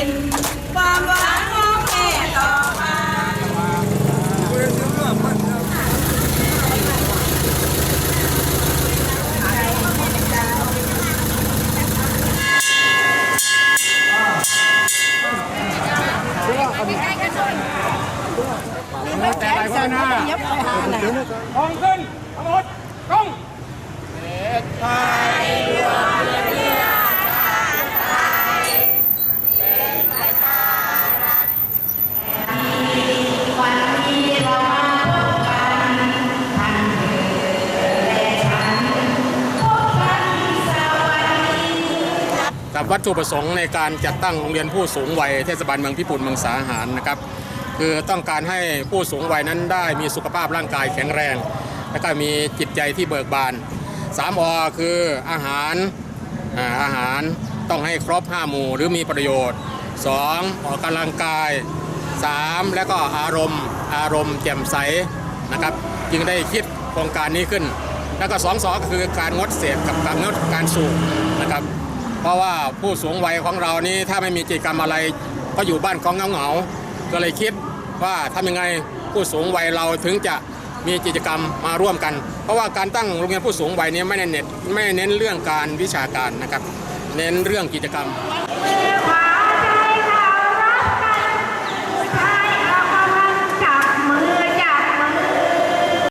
เป็นความหวังของแม่ต่อไปแต่ไปก็น่าของขึ้นทั้งหมดกล้องเด็ดขาด วัตถุประสงค์ในการจัดตั้งโรงเรียนผู้สูงวัยเทศบาลเมืองพิปูนเมืองสาหารนะครับคือต้องการให้ผู้สูงวัยนั้นได้มีสุขภาพร่างกายแข็งแรง และก็มีจิตใจที่เบิกบานสามอคืออาหารอาหารต้องให้ครบห้าหมู่หรือมีประโยชน์สองออกกำลังกายสามแล้วก็อารมณ์ อารมณ์แจ่มใสนะครับจึงได้คิดโครงการนี้ขึ้น แล้วก็สองสองก็คือการงดเสพกับการงดการสูบนะครับ เพราะว่าผู้สูงวัยของเรานี้ถ้าไม่มีกิจกรรมอะไร ก็อยู่บ้านของเหงาๆก็เลยคิดว่าทำยังไงผู้สูงวัยเราถึงจะมีกิจกรรมมาร่วมกัน เพราะว่าการตั้งโรงเรียนผู้สูงวัยนี้ไม่ได้เน้นไม่เน้นเรื่องการวิชาการนะครับ เน้นเรื่องกิจกรรม